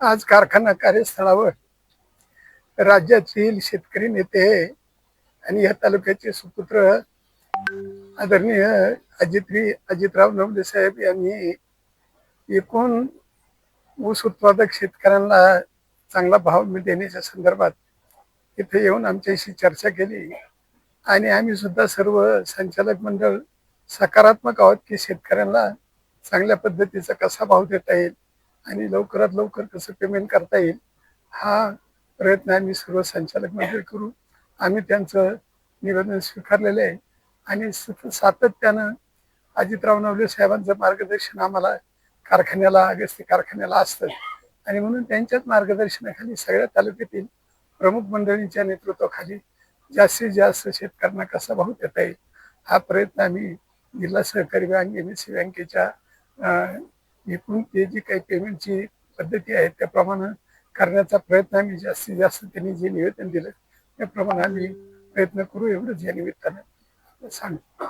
आज कारखाना कार्यस्थळावर राज्यातील शेतकरी नेते आणि या तालुक्याचे सुपुत्र आदरणीय अजित्री अजितराव नवले साहेब यांनी एकूण ऊस उत्पादक शेतकऱ्यांना चांगला भाव देण्याच्या संदर्भात इथे येऊन आमच्याशी चर्चा केली. आणि आम्ही सुद्धा सर्व संचालक मंडळ सकारात्मक आहोत की शेतकऱ्यांना चांगल्या पद्धतीचा कसा भाव देता येईल? आणि लवकरात लवकर कसं पेमेंट करता येईल हा प्रयत्न आम्ही सर्व संचालक मंडळ करू. आम्ही त्यांचं निवेदन स्वीकारलेलं आहे. आणि सातत्यानं अजितराव नवले साहेबांचं मार्गदर्शन आम्हाला कारखान्याला अगस्ती कारखान्याला असतं. आणि म्हणून त्यांच्याच मार्गदर्शनाखाली सगळ्या तालुक्यातील प्रमुख मंडळींच्या नेतृत्वाखाली जास्तीत जास्त शेतकऱ्यांना कसा भाव देता येईल हा प्रयत्न आम्ही जिल्हा सहकारी बँक एम एस सी बँकेच्या एकूण ते जी काही पेमेंटची पद्धती आहे त्याप्रमाणे करण्याचा प्रयत्न आम्ही जास्तीत जास्त त्यांनी जे निवेदन दिलं त्याप्रमाणे आम्ही प्रयत्न करू एवढंच या निमित्तानं. सांगतो.